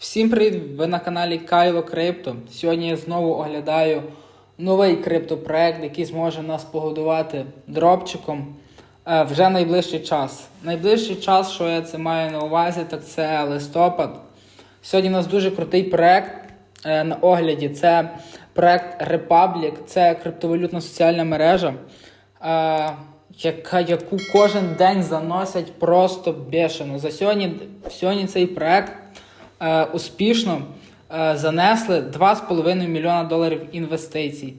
Всім привіт! Ви на каналі Кайло Крипто. Сьогодні я знову оглядаю новий криптопроект, який зможе нас погодувати дропчиком е, вже найближчий час. Найближчий час, що я це маю на увазі, так це листопад. Сьогодні у нас дуже крутий проект е, на огляді. Це проект Republic, це криптовалютна соціальна мережа, е, яка, яку кожен день заносять просто бешено. За сьогодні, сьогодні цей проект успішно е, занесли 2,5 мільйона доларів інвестицій.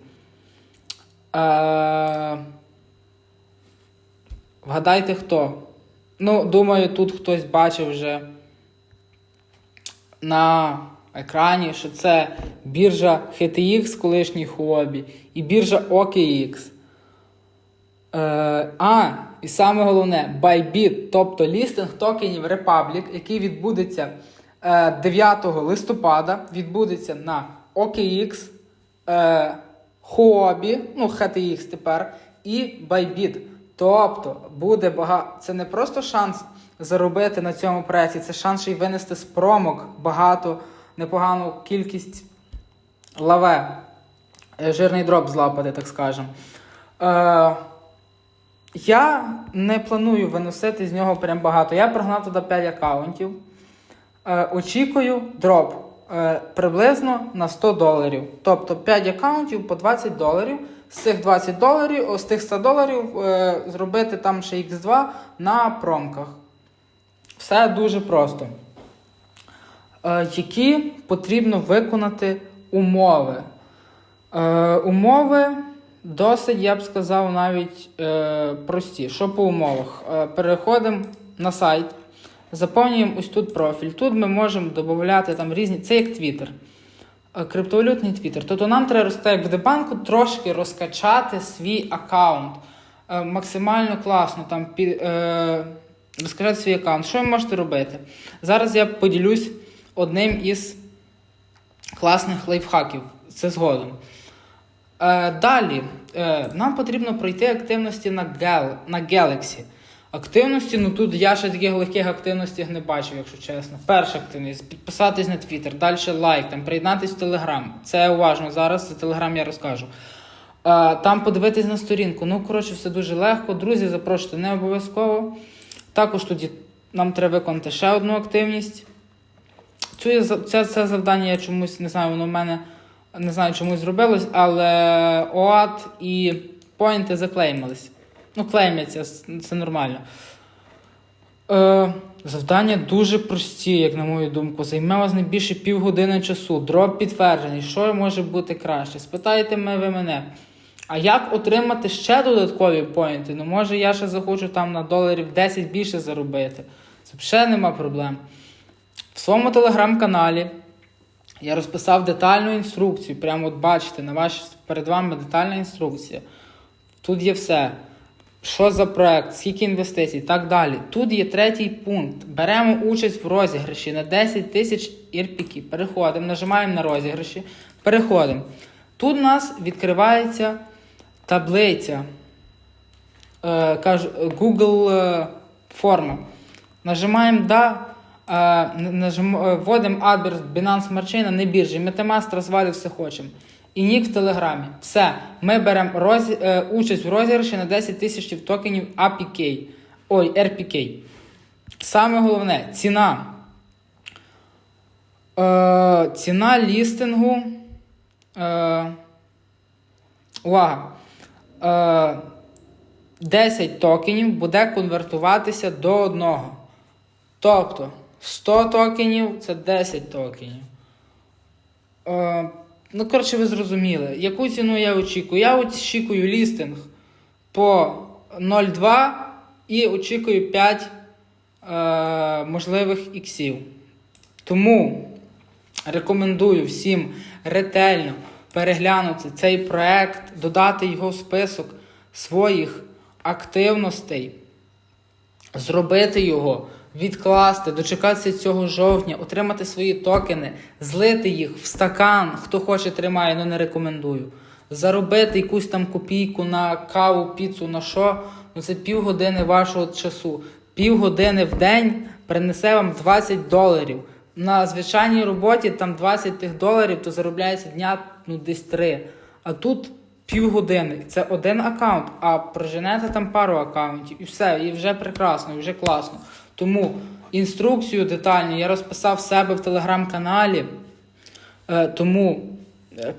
Е, вгадайте хто? Ну, думаю, тут хтось бачив вже на екрані, що це біржа HTX, колишній Huobi, і біржа OKX. Е, а, і саме головне, Bybit, тобто лістинг токенів Republic, який відбудеться е, 9 листопада, відбудеться на OKX, е, Huobi, ну HTX тепер, і Bybit. Тобто буде багато. Це не просто шанс заробити на цьому проєкті, це шанс ще й винести з промок багато, непогану кількість лаве, е, жирний дроп злапати, так скажемо. Е, я не планую виносити з нього прям багато. Я прогнав туди 5 аккаунтів. Е, очікую дроп е, приблизно на 100 доларів. Тобто 5 аккаунтів по 20 доларів. З цих 20 доларів, з тих 100 доларів е, зробити там ще X2 на промках. Все дуже просто. Які потрібно виконати умови? Умови досить, я б сказав, навіть прості. Що по умовах? Переходимо на сайт, заповнюємо ось тут профіль. Тут ми можемо додати там різні. Це як Twitter. Е, Криптовалютний Twitter. Тобто нам треба розкачати, як в Дебанку трошки розкачати свій аккаунт. Е, максимально класно там під, е, розкачати свій аккаунт. Що ви можете робити? Зараз я поділюсь одним із класних лайфхаків. Це згодом. Е, далі е, нам потрібно пройти активності на, Gel, на Galaxy. Активності, ну тут я ще таких легких активностей не бачив, якщо чесно. Перша активність підписатись на Twitter, далі лайк, там, приєднатись в Telegram. Це уважно зараз, за Telegram я розкажу. Е, там подивитись на сторінку. Ну, коротше, все дуже легко. Друзі, запрошувати не обов'язково. Також тоді нам треба виконати ще одну активність. Цю, це, це завдання я чомусь не знаю, воно в мене не знаю, чомусь зробилось, але ОАТ і поінти заклеймились. Ну, клеймяться, це нормально. Е, завдання дуже прості, як на мою думку. Займе вас не більше півгодини часу. Дроп підтверджений. Що може бути краще? Спитайте ви мене. А як отримати ще додаткові поінти? Ну, може, я ще захочу там на доларів 10 більше заробити. Це ще нема проблем. В своєму телеграм-каналі я розписав детальну інструкцію. Прямо от бачите, на ваш, перед вами детальна інструкція. Тут є все. Що за проект, скільки інвестицій і так далі. Тут є третій пункт. Беремо участь в розіграші на 10 тисяч ірпіків. Переходимо, нажимаємо на розіграші, переходимо. Тут у нас відкривається таблиця. Е, Google е, форма. Нажимаємо да. Е, вводимо адрес Binance Smart Chain, не біржі, Metamask, розвалю все хочемо. І нік в Телеграмі. Все. Ми беремо розі, е, участь в розіграші на 10 тисяч токенів APK. Ой, RPK. Саме головне ціна. Е, ціна лістингу. Е, увага. Е, 10 токенів буде конвертуватися до одного. Тобто 100 токенів це 10 токенів. Е, ну, коротше, ви зрозуміли, яку ціну я очікую? Я очікую лістинг по 0,2 і очікую 5 е, можливих іксів. Тому рекомендую всім ретельно переглянути цей проект, додати його в список своїх активностей зробити його, відкласти, дочекатися цього жовтня, отримати свої токени, злити їх в стакан, хто хоче тримає, але не рекомендую. Заробити якусь там копійку на каву, піцу, на що, ну це півгодини вашого часу. Півгодини в день принесе вам 20 доларів. на звичайній роботі там 20 тих доларів, то заробляється дня ну, десь 3. А тут півгодини. Це один аккаунт, а проженете там пару аккаунтів і все, і вже прекрасно, і вже класно. Тому інструкцію детальну я розписав себе в телеграм-каналі. Е, тому е,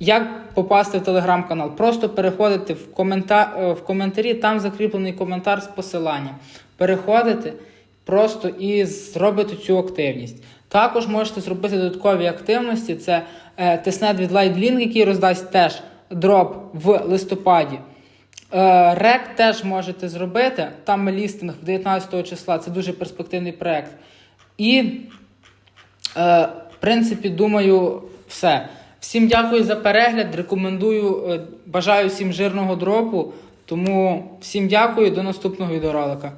як попасти в телеграм-канал? Просто переходите в, комента... е, в коментарі, там закріплений коментар з посиланням. Переходите просто і зробите цю активність. Також можете зробити додаткові активності. Це е, тиснет від LightLink, який роздасть теж дроп в листопаді. Е, Рек теж можете зробити. Там лістинг 19 числа. Це дуже перспективний проект. І Е, в принципі, думаю, все. Всім дякую за перегляд. Рекомендую, е, бажаю всім жирного дропу. Тому всім дякую, до наступного відеоролика.